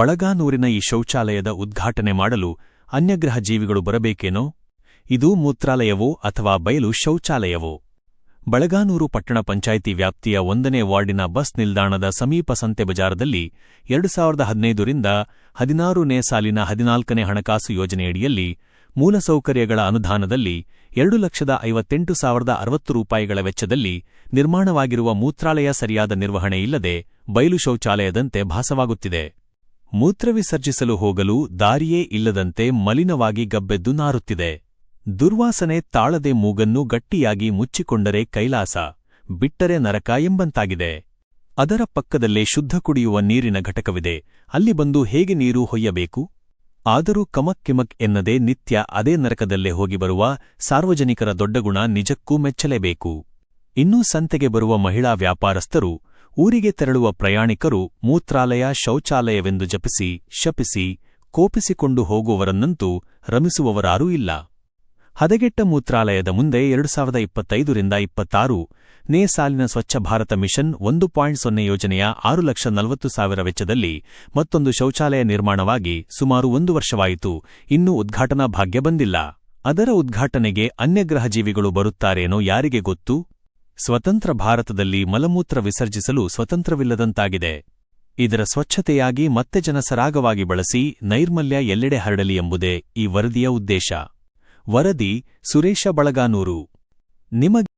ಬಳಗಾನೂರಿನ ಈ ಶೌಚಾಲಯದ ಉದ್ಘಾಟನೆ ಮಾಡಲು ಅನ್ಯಗ್ರಹ ಜೀವಿಗಳು ಬರಬೇಕೇನೋ? ಇದು ಮೂತ್ರಾಲಯವೋ ಅಥವಾ ಬಯಲು ಶೌಚಾಲಯವೋ? ಬಳಗಾನೂರು ಪಟ್ಟಣ ಪಂಚಾಯಿತಿ ವ್ಯಾಪ್ತಿಯ ಒಂದನೇ ವಾರ್ಡಿನ ಬಸ್ ನಿಲ್ದಾಣದ ಸಮೀಪ ಸಂತೆ ಬಜಾರದಲ್ಲಿ ಎರಡು ಸಾವಿರದ ಹದಿನೈದರಿಂದ ಹದಿನಾರನೇ ಸಾಲಿನ ಹದಿನಾಲ್ಕನೇ ಹಣಕಾಸು ಯೋಜನೆಯಡಿಯಲ್ಲಿ ಮೂಲಸೌಕರ್ಯಗಳ ಅನುದಾನದಲ್ಲಿ ಎರಡು ಲಕ್ಷದ ಐವತ್ತೆಂಟು ಸಾವಿರದ ಅರವತ್ತು ರೂಪಾಯಿಗಳ ವೆಚ್ಚದಲ್ಲಿ ನಿರ್ಮಾಣವಾಗಿರುವ ಮೂತ್ರಾಲಯ ಸರಿಯಾದ ನಿರ್ವಹಣೆಯಿಲ್ಲದೆ ಬಯಲು ಶೌಚಾಲಯದಂತೆ ಭಾಸವಾಗುತ್ತಿದೆ. ಮೂತ್ರ ವಿಸರ್ಜಿಸಲು ಹೋಗಲು ದಾರಿಯೇ ಇಲ್ಲದಂತೆ ಮಲಿನವಾಗಿ ಗಬ್ಬೆದ್ದು ನಾರುತ್ತಿದೆ. ದುರ್ವಾಸನೆ ತಾಳದೆ ಮೂಗನ್ನು ಗಟ್ಟಿಯಾಗಿ ಮುಚ್ಚಿಕೊಂಡರೆ ಕೈಲಾಸ, ಬಿಟ್ಟರೆ ನರಕ ಎಂಬಂತಾಗಿದೆ. ಅದರ ಪಕ್ಕದಲ್ಲೇ ಶುದ್ಧ ಕುಡಿಯುವ ನೀರಿನ ಘಟಕವಿದೆ. ಅಲ್ಲಿ ಬಂದು ಹೇಗೆ ನೀರು ಹೊಯ್ಯಬೇಕು? ಆದರೂ ಕಮಕ್ ಕಿಮಕ್ ಎನ್ನದೆ ನಿತ್ಯ ಅದೇ ನರಕದಲ್ಲೇ ಹೋಗಿ ಬರುವ ಸಾರ್ವಜನಿಕರ ದೊಡ್ಡಗುಣ ನಿಜಕ್ಕೂ ಮೆಚ್ಚಲೇಬೇಕು. ಇನ್ನೂ ಸಂತೆಗೆ ಬರುವ ಮಹಿಳಾ ವ್ಯಾಪಾರಸ್ಥರು ಊರಿಗೆ ತೆರಳುವ ಪ್ರಯಾಣಿಕರು ಮೂತ್ರಾಲಯ ಶೌಚಾಲಯವೆಂದು ಜಪಿಸಿ, ಶಪಿಸಿ, ಕೋಪಿಸಿಕೊಂಡು ಹೋಗುವವರನ್ನಂತೂ ರಮಿಸುವವರಾರೂ ಇಲ್ಲ. ಹದಗೆಟ್ಟ ಮೂತ್ರಾಲಯದ ಮುಂದೆ ಎರಡು ಸಾವಿರದ ಇಪ್ಪತ್ತೈದರಿಂದ ಇಪ್ಪತ್ತಾರು ನೇ ಸಾಲಿನ ಸ್ವಚ್ಛ ಭಾರತ ಮಿಷನ್ ಒಂದು ಪಾಯಿಂಟ್ ಸೊನ್ನೆ ಯೋಜನೆಯ ಆರು ಲಕ್ಷ ನಲವತ್ತು ಸಾವಿರ ವೆಚ್ಚದಲ್ಲಿ ಮತ್ತೊಂದು ಶೌಚಾಲಯ ನಿರ್ಮಾಣವಾಗಿ ಸುಮಾರು ಒಂದು ವರ್ಷವಾಯಿತು. ಇನ್ನೂ ಉದ್ಘಾಟನಾ ಭಾಗ್ಯ ಬಂದಿಲ್ಲ. ಅದರ ಉದ್ಘಾಟನೆಗೆ ಅನ್ಯಗ್ರಹ ಜೀವಿಗಳು ಬರುತ್ತಾರೇನೋ ಯಾರಿಗೆ ಗೊತ್ತು? ಸ್ವತಂತ್ರ ಭಾರತದಲ್ಲಿ ಮಲಮೂತ್ರ ವಿಸರ್ಜಿಸಲು ಸ್ವತಂತ್ರವಿಲ್ಲದಂತಾಗಿದೆ. ಇದರ ಸ್ವಚ್ಛತೆಯಾಗಿ ಮತ್ತೆ ಜನ ಸರಾಗವಾಗಿ ಬಳಸಿ ನೈರ್ಮಲ್ಯ ಎಲ್ಲೆಡೆ ಹರಡಲಿ ಎಂಬುದೇ ಈ ವರದಿಯ ಉದ್ದೇಶ. ವರದಿ ಸುರೇಶ ಬಳಗಾನೂರು. ನಿಮಗೆ